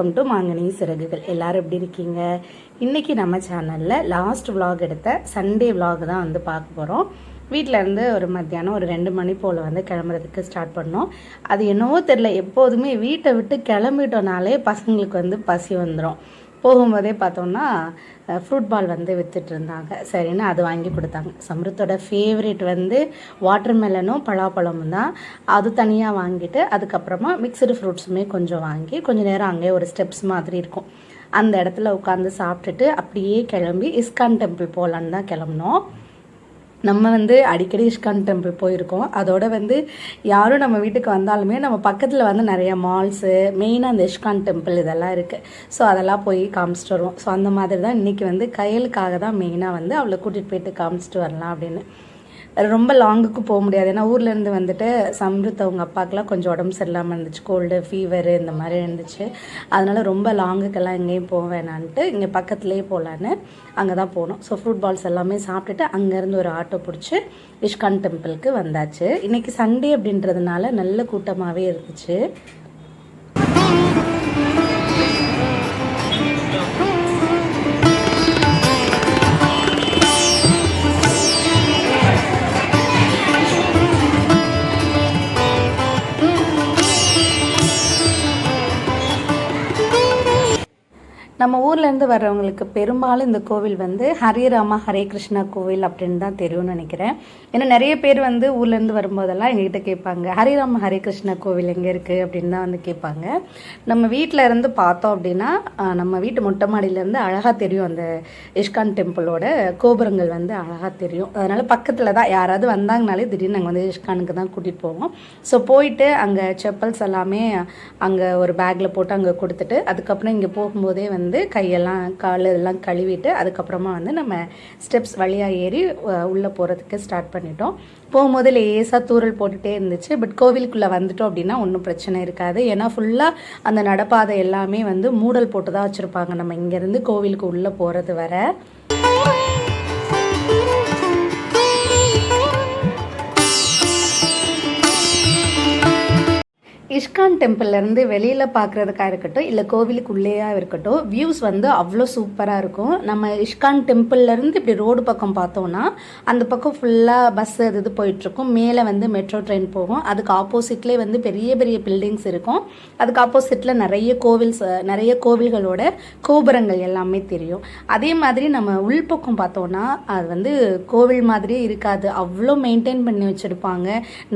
Welcome to மாங்கனி சிறகுகள். எல்லாரும் எப்படி இருக்கீங்க? இன்னைக்கு நம்ம சேனலில் லாஸ்ட் விலாக் எடுத்த சண்டே விலாக் தான் வந்து பார்க்க போகிறோம் வீட்டில் இருந்து ஒரு மத்தியானம் ஒரு ரெண்டு மணி போல் வந்து கிளம்புறதுக்கு ஸ்டார்ட் பண்ணோம். அது என்னவோ தெரில எப்போதுமே வீட்டை விட்டு கிளம்பிட்டோனாலே பசங்களுக்கு வந்து பசி வந்துடும் போகும்போதே பார்த்தோம்னா ஃப்ரூட் பால் வந்து வித்துட்டு இருந்தாங்க சரின்னு அது வாங்கி கொடுத்தாங்க. சம்ருத்தோட ஃபேவரேட் வந்து வாட்டர் மெலனும் பலாப்பழமும் தான். அது தனியாக வாங்கிட்டு அதுக்கப்புறமா மிக்சடு ஃப்ரூட்ஸுமே கொஞ்சம் வாங்கி கொஞ்சம் நேரம் அங்கேயே ஒரு ஸ்டெப்ஸ் மாதிரி இருக்கும். அந்த இடத்துல உட்காந்து சாப்பிட்டுட்டு அப்படியே கிளம்பி இஸ்கான் டெம்பிள் போகலான்னு தான் கிளம்புனோம். நம்ம வந்து அடிக்கடி இஷ்கான் டெம்பிள் போயிருக்கோம். அதோட வந்து யாரும் நம்ம வீட்டுக்கு வந்தாலுமே நம்ம பக்கத்தில் வந்து நிறைய மால்ஸு மெயினாக அந்த இஷ்கான் டெம்பிள் இதெல்லாம் இருக்குது ஸோ அதெல்லாம் போய் காமிச்சிட்டு வருவோம். ஸோ அந்த மாதிரி தான் இன்றைக்கி வந்து கையலுக்காக தான் மெயினாக வந்து அவளை கூட்டிகிட்டு போயிட்டு காமிச்சிட்டு வரலாம் அப்படின்னு. ரொம்ப லாங்குக்கு போக முடியாது. ஏன்னா ஊர்லேருந்து வந்துட்டு சம்ருத் அவங்க அப்பாக்கெலாம் கொஞ்சம் உடம்பு சரியில்லாமல் இருந்துச்சு. கோல்டு ஃபீவரு இந்த மாதிரி இருந்துச்சு. அதனால் ரொம்ப லாங்குக்கெல்லாம் எங்கேயும் போக வேணான்ட்டு இங்கே பக்கத்துலேயே போகலான்னு அங்கே தான் போனோம். ஸோ ஃப்ரூட் பால்ஸ் எல்லாமே சாப்பிட்டுட்டு அங்கேருந்து ஒரு ஆட்டோ பிடிச்சி இஷ்கான் டெம்பிளுக்கு வந்தாச்சு. இன்றைக்கி சண்டே அப்படின்றதுனால நல்ல கூட்டமாகவே இருந்துச்சு. நம்ம ஊர்லேருந்து வர்றவங்களுக்கு பெரும்பாலும் இந்த கோவில் வந்து ஹரிராமா ஹரே கிருஷ்ணா கோவில் அப்படின்னு தான் தெரியும்னு நினைக்கிறேன். ஏன்னா நிறைய பேர் வந்து ஊர்லேருந்து வரும்போதெல்லாம் எங்ககிட்ட கேட்பாங்க ஹரிராம ஹரே கிருஷ்ணா கோவில் எங்கே இருக்குது அப்படின்னு தான் வந்து கேட்பாங்க. நம்ம வீட்டில் இருந்து பார்த்தோம் அப்படின்னா நம்ம வீட்டு மொட்டை மாடியிலேருந்து அழகாக தெரியும். அந்த இஷ்கான் டெம்பிளோட கோபுரங்கள் வந்து அழகாக தெரியும். அதனால் பக்கத்தில் தான் யாராவது வந்தாங்கனாலே திடீர்னு நாங்கள் வந்து இஷ்கானுக்கு தான் கூட்டிகிட்டு போவோம். ஸோ போயிட்டு அங்கே செப்பல்ஸ் எல்லாமே அங்கே ஒரு பேக்கில் போட்டு அங்கே கொடுத்துட்டு அதுக்கப்புறம் இங்கே போகும்போதே வந்து வந்து கையெல்லாம் கால் இதெல்லாம் கழுவிட்டு அதுக்கப்புறமா வந்து நம்ம ஸ்டெப்ஸ் வழியாக ஏறி உள்ளே போகிறதுக்கு ஸ்டார்ட் பண்ணிட்டோம். போகும்போது லேசாக தூரல் போட்டுகிட்டே இருந்துச்சு. பட் கோவிலுக்குள்ளே வந்துட்டோம் அப்படின்னா ஒன்றும் பிரச்சனை இருக்காது. ஏன்னா ஃபுல்லாக அந்த நடப்பாதை எல்லாமே வந்து மூடல் போட்டு தான் வச்சுருப்பாங்க. நம்ம இங்கேருந்து கோவிலுக்கு உள்ளே போகிறது வர. இஷ்கான் டெம்பிள்லேருந்து வெளியில் பார்க்குறதுக்காக இருக்கட்டும் இல்லை கோவிலுக்குள்ளேயா இருக்கட்டும் வியூஸ் வந்து அவ்வளோ சூப்பராக இருக்கும். நம்ம இஷ்கான் டெம்பிள்லேருந்து இப்படி ரோடு பக்கம் பார்த்தோன்னா அந்த பக்கம் ஃபுல்லாக பஸ் அது இது போயிட்டுருக்கும். மேலே வந்து மெட்ரோ ட்ரெயின் போகும். அதுக்கு ஆப்போசிட்லேயே வந்து பெரிய பெரிய பில்டிங்ஸ் இருக்கும். அதுக்கு ஆப்போசிட்டில் நிறைய கோவில்ஸ் நிறைய கோவில்களோட கோபுரங்கள் எல்லாமே தெரியும். அதே மாதிரி நம்ம உள்பக்கம் பார்த்தோன்னா அது வந்து கோவில் மாதிரியே இருக்காது. அவ்வளோ மெயின்டைன் பண்ணி வச்சுருப்பாங்க.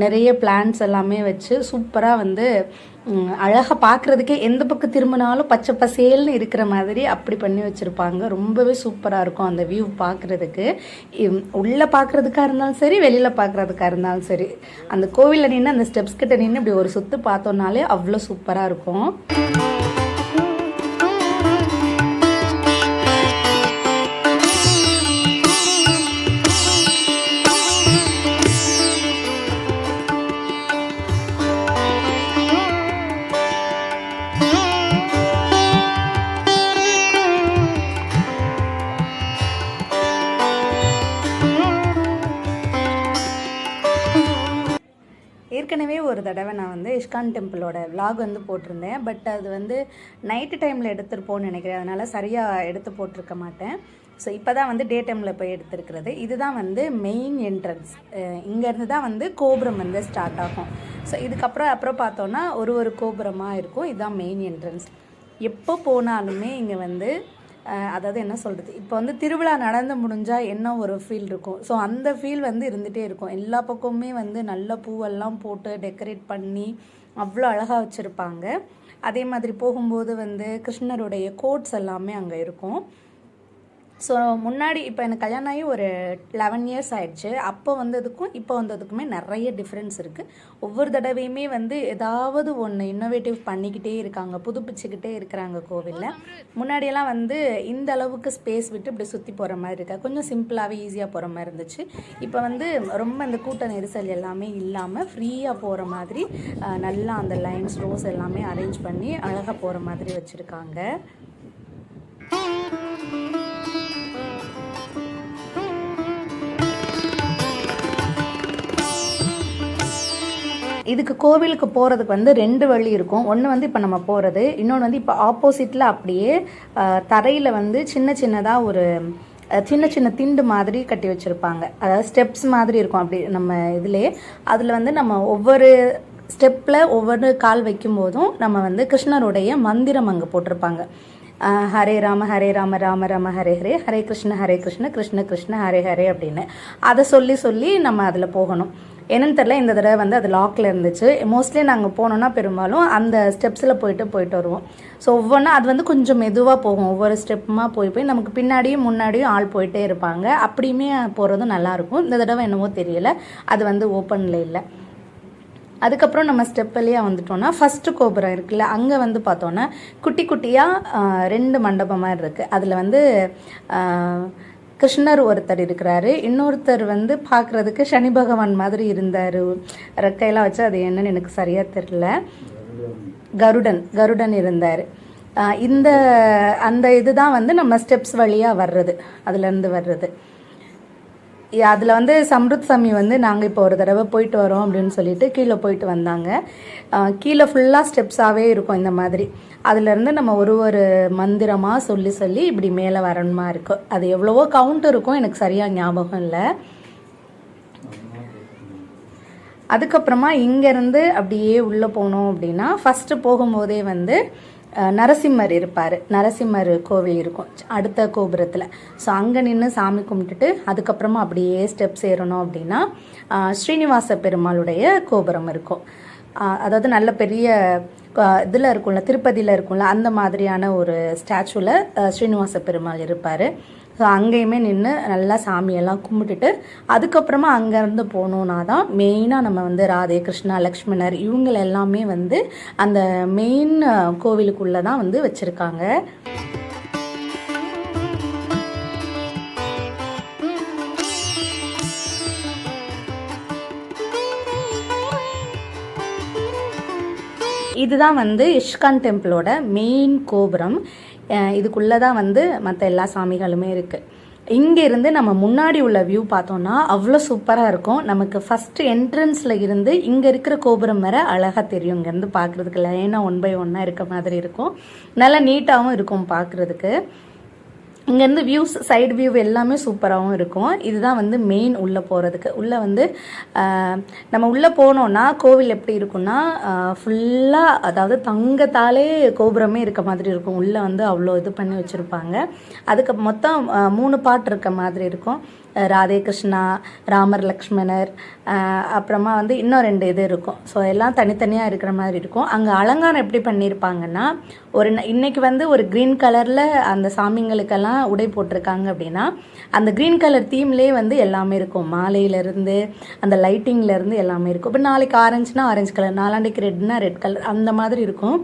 நிறைய பிளான்ஸ் எல்லாமே வச்சு சூப்பராக வந்து அழகாக பார்க்குறதுக்கே எந்த பக்கம் திரும்பினாலும் பச்சை பசேல்னு இருக்கிற மாதிரி அப்படி பண்ணி வச்சுருப்பாங்க. ரொம்பவே சூப்பராக இருக்கும் அந்த வியூ பார்க்குறதுக்கு உள்ளே பார்க்குறதுக்காக இருந்தாலும் சரி வெளியில் பார்க்குறதுக்காக இருந்தாலும் சரி. அந்த கோவிலில் நின்று அந்த ஸ்டெப்ஸ் கிட்ட நின்று இப்படி ஒரு சுற்று பார்த்தோன்னாலே அவ்வளோ சூப்பராக இருக்கும். ஏற்கனவே ஒரு தடவை நான் வந்து இஷ்கான் டெம்பிளோட விலாக் வந்து போட்டிருந்தேன். பட் அது வந்து நைட்டு டைமில் எடுத்துருப்போன்னு நினைக்கிறேன். அதனால் சரியாக எடுத்து போட்டிருக்க மாட்டேன். ஸோ இப்போ தான் வந்து டே டைமில் போய் எடுத்திருக்கிறது. இதுதான் வந்து மெயின் என்ட்ரன்ஸ் இங்கேருந்து தான் வந்து கோபுரம் வந்து ஸ்டார்ட் ஆகும். ஸோ இதுக்கப்புறம் அப்புறம் பார்த்தோன்னா ஒரு ஒரு கோபுரமாக இருக்கும். இதுதான் மெயின் என்ட்ரன்ஸ் எப்போ போனாலுமே இங்கே வந்து அதாவது என்ன சொல்கிறது இப்போ வந்து திருவிழா நடந்து முடிஞ்சால் என்ன ஒரு ஃபீல் இருக்கும்? ஸோ அந்த ஃபீல் வந்து இருந்துகிட்டே இருக்கும். எல்லா பக்கமுமே வந்து நல்ல பூவெல்லாம் போட்டு டெக்கரேட் பண்ணி அவ்வளோ அழகாக வச்சுருப்பாங்க. அதே மாதிரி போகும்போது வந்து கிருஷ்ணருடைய கோட்ஸ் எல்லாமே அங்கே இருக்கும். ஸோ முன்னாடி இப்போ எனக்கு கல்யாணம் ஆகி ஒரு லெவன் இயர்ஸ் ஆயிடுச்சு. அப்போ வந்ததுக்கும் இப்போ வந்ததுக்குமே நிறைய டிஃப்ரென்ஸ் இருக்குது ஒவ்வொரு தடவையுமே வந்து ஏதாவது ஒன்று இன்னோவேட்டிவ் பண்ணிக்கிட்டே இருக்காங்க. புதுப்பிச்சுக்கிட்டே இருக்கிறாங்க கோவிலில். முன்னாடியெல்லாம் வந்து இந்த அளவுக்கு ஸ்பேஸ் விட்டு இப்படி சுற்றி போகிற மாதிரி இருக்கா. கொஞ்சம் சிம்பிளாகவே ஈஸியாக போகிற மாதிரி இருந்துச்சு. இப்போ வந்து ரொம்ப இந்த கூட்ட நெரிசல் எல்லாமே இல்லாமல் ஃப்ரீயாக போகிற மாதிரி நல்லா அந்த லைன்ஸ் ரோஸ் எல்லாமே அரேஞ்ச் பண்ணி அழகாக போகிற மாதிரி வச்சுருக்காங்க. இதுக்கு கோவிலுக்கு போகிறதுக்கு வந்து ரெண்டு வழி இருக்கும். ஒன்று வந்து இப்போ நம்ம போகிறது இன்னொன்று வந்து இப்போ ஆப்போசிட்டில் அப்படியே தரையில் வந்து சின்ன சின்னதாக ஒரு சின்ன சின்ன திண்டு மாதிரி கட்டி வச்சுருப்பாங்க. அதாவது ஸ்டெப்ஸ் மாதிரி இருக்கும் அப்படி நம்ம இதுலேயே அதில் வந்து நம்ம ஒவ்வொரு ஸ்டெப்பில் ஒவ்வொரு கால் வைக்கும்போதும் நம்ம வந்து கிருஷ்ணருடைய மந்திரம் அங்கே போட்டிருப்பாங்க. ஹரே ராம ஹரே ராம ராம ராம ஹரே ஹரே ஹரே கிருஷ்ண ஹரே கிருஷ்ண கிருஷ்ண கிருஷ்ண ஹரே ஹரே அப்படின்னு. அதை சொல்லி சொல்லி நம்ம அதில் போகணும். என்னன்னு தெரில இந்த தடவை வந்து அது லாக்கில் இருந்துச்சு. மோஸ்ட்லி நாங்கள் போனோன்னா பெரும்பாலும் அந்த ஸ்டெப்ஸில் போயிட்டு போயிட்டு வருவோம். ஸோ ஒவ்வொன்றா அது வந்து கொஞ்சம் மெதுவாக போகும். ஒவ்வொரு ஸ்டெப்புமாக போய் போய் நமக்கு பின்னாடியும் முன்னாடியும் ஆள் போயிட்டே இருப்பாங்க. அப்படியுமே போகிறதும் நல்லாயிருக்கும் இந்த தடவை என்னவோ தெரியல. அது வந்து ஓப்பனில் இல்லை. அதுக்கப்புறம் நம்ம ஸ்டெப் வழியாக வந்துட்டோம்னா ஃபஸ்ட்டு கோபுரம் இருக்குல்ல அங்கே வந்து பார்த்தோன்னா குட்டி குட்டியாக ரெண்டு மண்டபம் மாதிரி இருக்குது அதில் வந்து கிருஷ்ணர் ஒருத்தர் இருக்கிறாரு. இன்னொருத்தர் வந்து பார்க்குறதுக்கு சனி பகவான் மாதிரி இருந்தார். ரெக்கையெல்லாம் வச்சு அது என்னன்னு எனக்கு சரியாக தெரில கருடன் கருடன் இருந்தார். இந்த அந்த இதுதான் வந்து நம்ம ஸ்டெப்ஸ் வழியாக வர்றது. அதுலேருந்து வர்றது. அதில் வந்து சம்ருத் சாமி வந்து நாங்கள் இப்போ ஒரு தடவை போயிட்டு வரோம் அப்படின்னு சொல்லிட்டு கீழே போயிட்டு வந்தாங்க. கீழே ஃபுல்லாக ஸ்டெப்ஸாகவே இருக்கும் இந்த மாதிரி. அதுலேருந்து நம்ம ஒரு ஒரு மந்திரமாக சொல்லி சொல்லி இப்படி மேலே வரணுமா இருக்கும் அது எவ்வளவோ கவுண்ட் இருக்கும் எனக்கு சரியாக ஞாபகம் இல்லை. அதுக்கப்புறமா இங்கேருந்து அப்படியே உள்ளே போனோம் அப்படின்னா ஃபஸ்ட்டு போகும்போதே வந்து நரசிம்மர் இருப்பார். நரசிம்மர் கோவில் இருக்கும். அடுத்த கோபுரத்தில். ஸோ அங்கே நின்று சாமி கும்பிட்டுட்டு அதுக்கப்புறமா அப்படியே ஸ்டெப்ஸ் ஏறணும் அப்படின்னா ஸ்ரீனிவாச பெருமாளுடைய கோபுரம் இருக்கும். அதாவது நல்ல பெரிய இதில் இருக்கும்ல திருப்பதியில் இருக்கும்ல அந்த மாதிரியான ஒரு ஸ்டாச்சுவில் ஸ்ரீனிவாச பெருமாள் இருப்பார். ஸோ அங்கேயுமே நின்று நல்லா சாமியெல்லாம் கும்பிட்டுட்டு அதுக்கப்புறமா அங்கேருந்து போனோன்னா தான் மெயினாக நம்ம வந்து ராதே கிருஷ்ணா லக்ஷ்மணர் இவங்கள எல்லாமே வந்து அந்த மெயின் கோவிலுக்குள்ளே தான் வந்து வச்சுருக்காங்க. இதுதான் வந்து இஷ்கான் டெம்பிளோட மெயின் கோபுரம். இதுக்குள்ளே தான் வந்து மற்ற எல்லா சாமிகளுமே இருக்குது இங்கேருந்து நம்ம முன்னாடி உள்ள வியூ பார்த்தோன்னா அவ்வளோ சூப்பராக இருக்கும். நமக்கு ஃபஸ்ட்டு என்ட்ரன்ஸில் இருந்து இங்கே இருக்கிற கோபுரம் வர அழகாக தெரியும். இங்கேருந்து பார்க்குறதுக்கு லைனாக ஒன் பை ஒன்னாக இருக்க மாதிரி இருக்கும். நல்லா நீட்டாகவும் இருக்கும் பார்க்குறதுக்கு இங்கேருந்து வியூஸ் சைடு வியூ எல்லாமே சூப்பராகவும் இருக்கும். இதுதான் வந்து மெயின் உள்ளே போகிறதுக்கு உள்ளே வந்து நம்ம உள்ளே போனோன்னா கோவில் எப்படி இருக்கும்னா ஃபுல்லாக அதாவது தங்கத்தாலே கோபுரமே இருக்க மாதிரி இருக்கும். உள்ளே வந்து அவ்வளோ இது பண்ணி வச்சுருப்பாங்க. அதுக்கு மொத்தம் மூணு பாட்டு இருக்க மாதிரி இருக்கும். ராதே கிருஷ்ணா ராமர் லக்ஷ்மணர் அப்புறமா வந்து இன்னும் ரெண்டு இது இருக்கும். ஸோ எல்லாம் தனித்தனியாக இருக்கிற மாதிரி இருக்கும். அங்கே அலங்காரம் எப்படி பண்ணியிருப்பாங்கன்னா ஒரு இன்னைக்கு வந்து ஒரு க்ரீன் கலரில் அந்த சாமிங்களுக்கெல்லாம் உடை போட்டிருக்காங்க அப்படின்னா அந்த க்ரீன் கலர் தீம்லேயே வந்து எல்லாமே இருக்கும். மாலையிலேருந்து அந்த லைட்டிங்லேருந்து எல்லாமே இருக்கும். இப்போ நாளைக்கு ஆரஞ்சுனா ஆரஞ்சு கலர் நாளாண்டைக்கு ரெட்னா ரெட் கலர் அந்த மாதிரி இருக்கும்.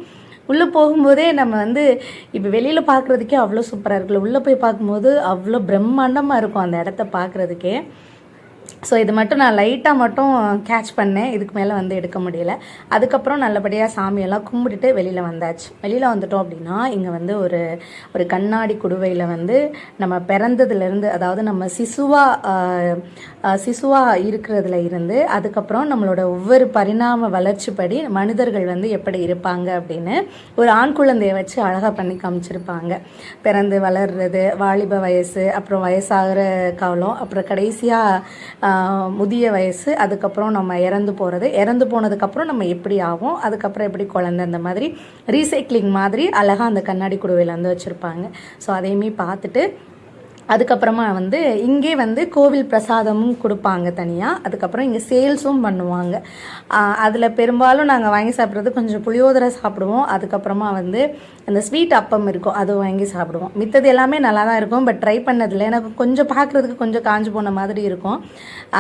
உள்ளே போகும்போதே நம்ம வந்து இப்போ வெளியில் பார்க்குறதுக்கே அவ்வளோ சூப்பராக இருக்குல்ல. உள்ளே போய் பார்க்கும்போது அவ்வளோ பிரம்மாண்டமாக இருக்கும் அந்த இடத்த பார்க்குறதுக்கே. ஸோ இது மட்டும் நான் லைட்டாக மட்டும் கேட்ச் பண்ணேன். இதுக்கு மேலே வந்து எடுக்க முடியல. அதுக்கப்புறம் நல்லபடியாக சாமியெல்லாம் கும்பிட்டுட்டு வெளியில் வந்தாச்சு. வெளியில் வந்துட்டோம் அப்படின்னா இங்கே வந்து ஒரு ஒரு கண்ணாடி குடுவையில் வந்து நம்ம பிறந்ததுலேருந்து அதாவது நம்ம சிசுவாக சிசுவாக இருக்கிறதுல இருந்து அதுக்கப்புறம் நம்மளோட ஒவ்வொரு பரிணாம வளர்ச்சிப்படி மனிதர்கள் வந்து எப்படி இருப்பாங்க அப்படின்னு ஒரு ஆண் குழந்தையை வச்சு அழகாக பண்ணி காமிச்சிருப்பாங்க. பிறந்து வளர்றது வாலிப வயசு அப்புறம் வயசாகிற காலம் அப்புறம் கடைசியாக முதிய வயசு அதுக்கப்புறம் நம்ம இறந்து போகிறது இறந்து போனதுக்கப்புறம் நம்ம எப்படி ஆகும் அதுக்கப்புறம் எப்படி குழந்தை? அந்த மாதிரி ரீசைக்ளிங் மாதிரி அழகாக அந்த கண்ணாடி குடுவையில் வந்து வச்சுருப்பாங்க. ஸோ அதையுமே பார்த்துட்டு அதுக்கப்புறமா வந்து இங்கே வந்து கோவில் பிரசாதமும் கொடுப்பாங்க தனியாக அதுக்கப்புறம் இங்கே சேல்ஸும் பண்ணுவாங்க. அதில் பெரும்பாலும் நாங்கள் வாங்கி சாப்பிட்றது கொஞ்சம் புளியோதரை சாப்பிடுவோம். அதுக்கப்புறமா வந்து அந்த ஸ்வீட் அப்பம் இருக்கும் அது வாங்கி சாப்பிடுவோம். மித்தது எல்லாமே நல்லா தான் இருக்கும் பட் ட்ரை பண்ணதில்லை. எனக்கு கொஞ்சம் பார்க்குறதுக்கு கொஞ்சம் காஞ்சு போன மாதிரி இருக்கும்.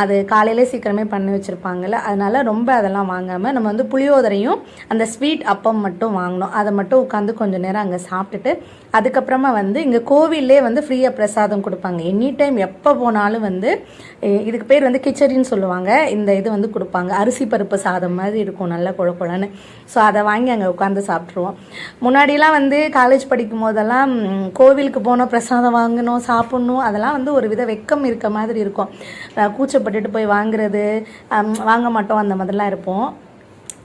அது காலையிலே சீக்கிரமே பண்ணி வச்சுருப்பாங்கல்ல. அதனால் ரொம்ப அதெல்லாம் வாங்காமல் நம்ம வந்து புளியோதரையும் அந்த ஸ்வீட் அப்பம் மட்டும் வாங்கினோம் அதை மட்டும் உட்காந்து கொஞ்சம் நேரம் அங்கே சாப்பிட்டுட்டு அதுக்கப்புறமா வந்து இங்கே கோவிலே வந்து ஃப்ரீயாக பிரசாதம் கொடுப்பாங்க. எனி டைம் எப்போ போனாலும் வந்து இதுக்கு பேர் வந்து கிச்சடின்னு சொல்லுவாங்க. இந்த இது வந்து கொடுப்பாங்க. அரிசி பருப்பு சாதம் மாதிரி இருக்கும். நல்ல குழ குழன்னு. ஸோ அதை வாங்கி அங்கே உட்காந்து சாப்பிட்ருவோம் முன்னாடிலாம் வந்து காலேஜ் படிக்கும் போதெல்லாம் கோவிலுக்கு போனோம் பிரசாதம் வாங்கணும் சாப்பிட்ணும். அதெல்லாம் வந்து ஒரு வித வெக்கம் இருக்க மாதிரி இருக்கும். கூச்சப்பட்டுட்டு போய் வாங்குறது வாங்க மாட்டோம் அந்த மாதிரிலாம் இருப்போம்.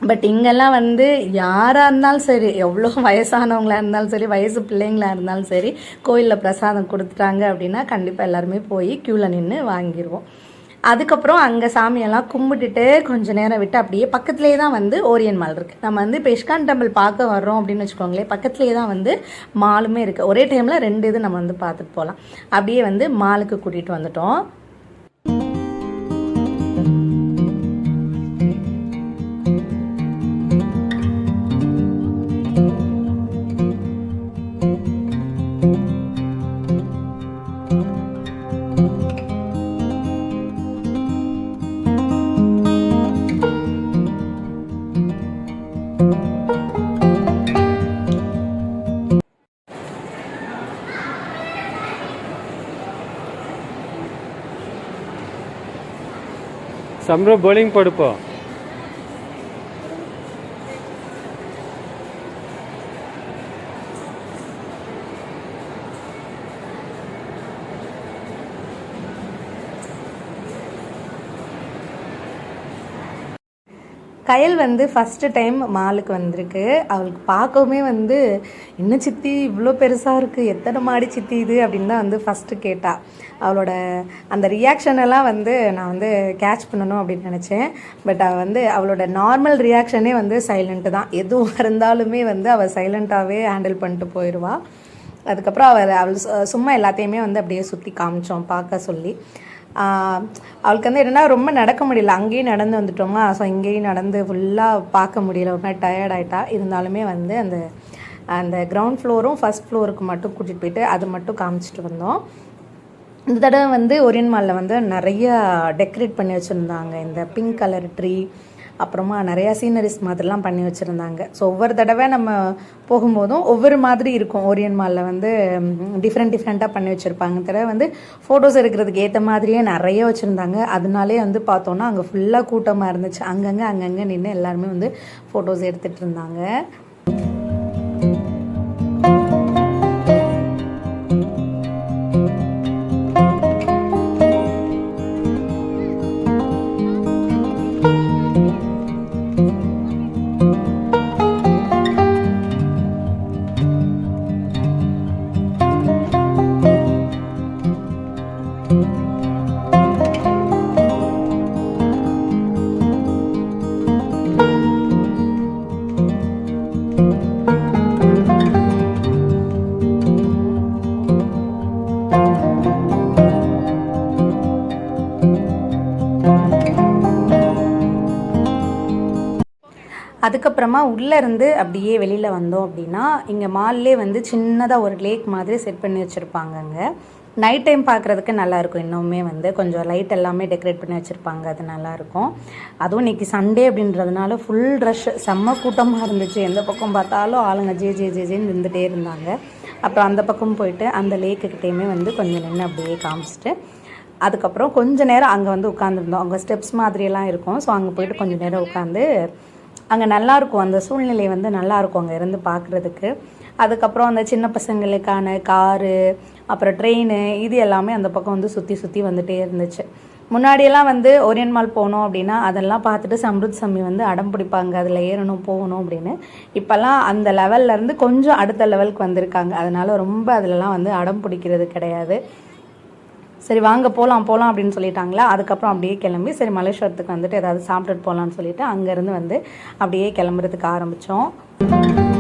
பட் இங்கெல்லாம் வந்து யாராக இருந்தாலும் சரி எவ்வளோ வயசானவங்களாக இருந்தாலும் சரி வயசு பிள்ளைங்களா இருந்தாலும் சரி கோயிலில் பிரசாதம் கொடுத்துட்டாங்க அப்படின்னா கண்டிப்பாக எல்லாருமே போய் க்யூவில் நின்று வாங்கிடுவோம் அதுக்கப்புறம் அங்கே சாமியெல்லாம் கும்பிட்டுட்டு கொஞ்சம் நேரம் விட்டு அப்படியே பக்கத்துலேயே தான் வந்து ஓரியன் மால் இருக்குது நம்ம வந்து இப்போ இஷ்கான் டெம்பிள் பார்க்க வர்றோம் அப்படின்னு வச்சுக்கோங்களேன் பக்கத்துலேயே தான் வந்து மாலுமே இருக்குது ஒரே டைமில் ரெண்டு இது நம்ம வந்து பார்த்துட்டு போகலாம் அப்படியே வந்து மாலுக்கு கூட்டிகிட்டு வந்துட்டோம். సమ్రో బౌలింగ్ పడిపో கயல் வந்து ஃபஸ்ட்டு டைம் மாலுக்கு வந்திருக்கு. அவளுக்கு பார்க்கவுமே வந்து என்ன சித்தி இவ்வளோ பெருசாக இருக்குது எத்தனை மாடி சித்தி இது? அப்படின்னு தான் வந்து ஃபஸ்ட்டு கேட்டா. அவளோட அந்த ரியாக்ஷன் எல்லாம் வந்து நான் வந்து கேட்ச் பண்ணணும் அப்படின்னு நினச்சேன். பட் அவள் வந்து அவளோட நார்மல் ரியாக்ஷனே வந்து சைலண்ட்டு தான். எதுவும் இருந்தாலுமே வந்து அவள் சைலண்ட்டாகவே ஹேண்டில் பண்ணிட்டு போயிடுவாள் அதுக்கப்புறம் அவள் அவள் சு- சும்மா எல்லாத்தையுமே வந்து அப்படியே சுற்றி காமிச்சோம் பார்க்க சொல்லி. அவளுக்கு வந்து என்னென்னா ரொம்ப நடக்க முடியல. அங்கேயும் நடந்து வந்துட்டோமா? ஸோ இங்கேயும் நடந்து ஃபுல்லாக பார்க்க முடியல. ஒரு மாதிரி டயர்ட் ஆகிட்டா இருந்தாலுமே வந்து அந்த அந்த கிரவுண்ட் ஃப்ளோரும் ஃபஸ்ட் ஃப்ளோருக்கு மட்டும் கூட்டிகிட்டு போயிட்டு அது மட்டும் காமிச்சிட்டு வந்தோம். இந்த தடவை வந்து ஒரியன் மாலில் வந்து நிறைய டெக்கரேட் பண்ணி வச்சுருந்தாங்க. இந்த பிங்க் கலர் ட்ரீ அப்புறமா நிறையா சீனரிஸ் மாதிரிலாம் பண்ணி வச்சுருந்தாங்க. ஸோ ஒவ்வொரு தடவை நம்ம போகும்போதும் ஒவ்வொரு மாதிரி இருக்கும். ஓரியன் மாலில் வந்து டிஃப்ரெண்ட் டிஃப்ரெண்ட்டாக பண்ணி வச்சுருப்பாங்க. இந்த தடவை வந்து ஃபோட்டோஸ் எடுக்கிறதுக்கு ஏற்ற மாதிரியே நிறைய வச்சுருந்தாங்க. அதனாலே வந்து பார்த்தோன்னா அங்கே ஃபுல்லாக கூட்டமாக இருந்துச்சு. அங்கங்கே அங்கங்கே நின்று எல்லாருமே வந்து ஃபோட்டோஸ் எடுத்துகிட்டு இருந்தாங்க. அதுக்கப்புறமா உள்ளே இருந்து அப்படியே வெளியில் வந்தோம் அப்படின்னா இங்கே மால்லே வந்து சின்னதாக ஒரு லேக் மாதிரி செட் பண்ணி வச்சுருப்பாங்க அங்கே நைட் டைம் பார்க்குறதுக்கு நல்லாயிருக்கும் இன்னுமே வந்து கொஞ்சம் லைட் எல்லாமே டெக்கரேட் பண்ணி வச்சுருப்பாங்க. அது நல்லாயிருக்கும் அதுவும் இன்னைக்கு சண்டே அப்படின்றதுனால ஃபுல் ரஷ் செம்ம கூட்டமாக இருந்துச்சு. எந்த பக்கம் பார்த்தாலும் ஆளுங்க ஜே ஜே ஜே ஜேன்னு இருந்துகிட்டே இருந்தாங்க. அப்புறம் அந்த பக்கம் போயிட்டு அந்த லேக்குக்கிட்டேயுமே வந்து கொஞ்சம் நின்று அப்படியே காமிச்சிட்டு அதுக்கப்புறம் கொஞ்ச நேரம் அங்கே வந்து உட்காந்துருந்தோம் அங்கே ஸ்டெப்ஸ் மாதிரியெல்லாம் இருக்கும். ஸோ அங்கே போயிட்டு கொஞ்சம் நேரம் உட்காந்து அங்கே நல்லாயிருக்கும் அந்த சூழ்நிலை வந்து நல்லாயிருக்கும் அங்கே இருந்து பார்க்குறதுக்கு அதுக்கப்புறம் அந்த சின்ன பசங்களுக்கான காரு அப்புறம் ட்ரெயின் இது எல்லாமே அந்த பக்கம் வந்து சுற்றி சுற்றி வந்துகிட்டே இருந்துச்சு. முன்னாடியெல்லாம் வந்து ஓரியன் மால் போனோம் அப்படின்னா அதெல்லாம் பார்த்துட்டு சம்ருத் சம்மி வந்து அடம் பிடிப்பாங்க. அதில் ஏறணும் போகணும் அப்படின்னு. இப்போல்லாம் அந்த லெவல்லேருந்து கொஞ்சம் அடுத்த லெவலுக்கு வந்திருக்காங்க. அதனால் ரொம்ப அதிலலாம் வந்து அடம் பிடிக்கிறது கிடையாது. சரி வாங்க போகலாம் போகலாம் அப்படின்னு சொல்லிட்டாங்களா? அதுக்கப்புறம் அப்படியே கிளம்பி சரி மலேஸ்வரத்துக்கு வந்துட்டு ஏதாவது சாப்பிட்டுட்டு போகலான்னு சொல்லிட்டு அங்கேருந்து வந்து அப்படியே கிளம்புறதுக்கு ஆரம்பித்தோம்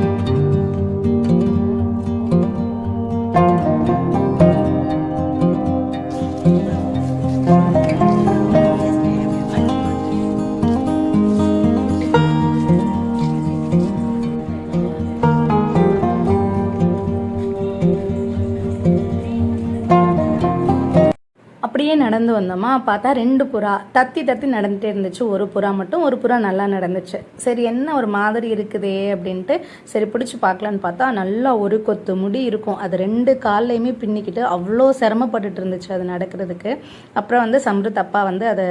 அப்படியே நடந்து வந்தோமா பார்த்தா ரெண்டு புறா தத்தி தத்தி நடந்துட்டே இருந்துச்சு. ஒரு புறா மட்டும் ஒரு புறா நல்லா நடந்துச்சு. சரி என்ன ஒரு மாதிரி இருக்குதே அப்படின்ட்டு சரி பிடிச்சி பார்க்கலான்னு பார்த்தா நல்லா ஒரு கொத்து முடி இருக்கும். அது ரெண்டு கால்லையுமே பின்னிக்கிட்டு அவ்வளோ சிரமப்பட்டுட்டு இருந்துச்சு அது நடக்கிறதுக்கு. அப்புறம் வந்து சம்ருத் அப்பா வந்து அதை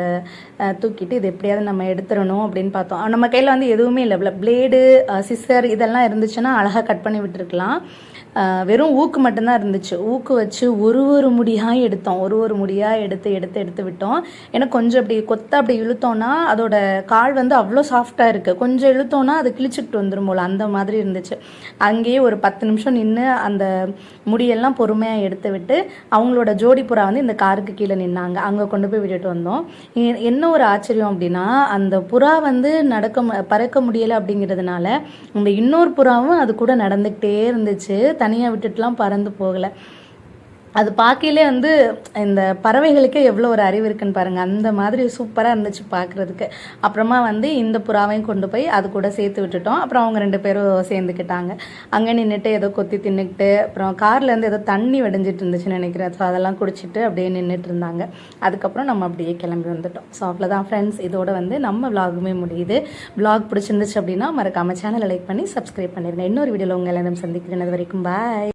தூக்கிட்டு இது எப்படியாவது நம்ம எடுத்துடணும் அப்படின்னு பார்த்தோம். நம்ம கையில் வந்து எதுவுமே இல்லை. பிளேடு சிஸ்டர் இதெல்லாம் இருந்துச்சுன்னா அழகாக கட் பண்ணி விட்டுருக்கலாம். வெறும் ஊக்கு மட்டும்தான் இருந்துச்சு. ஊக்கு வச்சு ஒரு ஒரு முடியாக எடுத்தோம். ஒரு ஒரு முடியாக எடுத்து எடுத்து எடுத்து விட்டோம். ஏன்னா கொஞ்சம் அப்படி கொத்த அப்படி இழுத்தோம்னா அதோட கால் வந்து அவ்வளோ சாஃப்டாக இருக்குது கொஞ்சம் இழுத்தோம்னா அது கிழிச்சிட்டு வந்துடும் போல். அந்த மாதிரி இருந்துச்சு. அங்கேயே ஒரு பத்து நிமிஷம் நின்று அந்த முடியெல்லாம் பொறுமையாக எடுத்து விட்டு அவங்களோட ஜோடி புறா வந்து இந்த காருக்கு கீழே நின்னாங்க. அங்கே கொண்டு போய் விட்டுட்டு வந்தோம். என்ன ஒரு ஆச்சரியம் அப்படின்னா அந்த புறா வந்து நடக்க மு- பறக்க முடியலை அப்படிங்கிறதுனால இந்த இன்னொரு புறாவும் அது கூட நடந்துக்கிட்டே இருந்துச்சு. தனியாக விட்டுட்டுலாம் பறந்து போகலை. அது பார்க்கையிலே வந்து இந்த பறவைகளுக்கே எவ்வளோ ஒரு அறிவு இருக்குன்னு பாருங்கள் அந்த மாதிரி சூப்பராக இருந்துச்சு பார்க்குறதுக்கு. அப்புறமா வந்து இந்த புறாவையும் கொண்டு போய் அது கூட சேர்த்து விட்டுட்டோம். அப்புறம் அவங்க ரெண்டு பேரும் சேர்ந்துக்கிட்டாங்க. அங்கே நின்றுட்டு ஏதோ கொத்தி தின்னுக்கிட்டு அப்புறம் கார்லேருந்து ஏதோ தண்ணி வடிஞ்சிட்டு இருந்துச்சுன்னு நினைக்கிறேன். ஸோ அதெல்லாம் குடிச்சிட்டு அப்படியே நின்றுட்டு இருந்தாங்க. அதுக்கப்புறம் நம்ம அப்படியே கிளம்பி வந்துட்டோம். ஸோ அவ்வளோதான் ஃப்ரெண்ட்ஸ் இதோட வந்து நம்ம விலாகுமே முடியுது. விலாக் பிடிச்சிருந்துச்சு அப்படின்னா மறக்காமல் சேனலை லைக் பண்ணி சப்ஸ்கிரைப் பண்ணிடுங்க இன்னொரு வீடியோவில் உங்கள் எல்லாரும் சந்திக்கிறேன். அது வரைக்கும் பாய்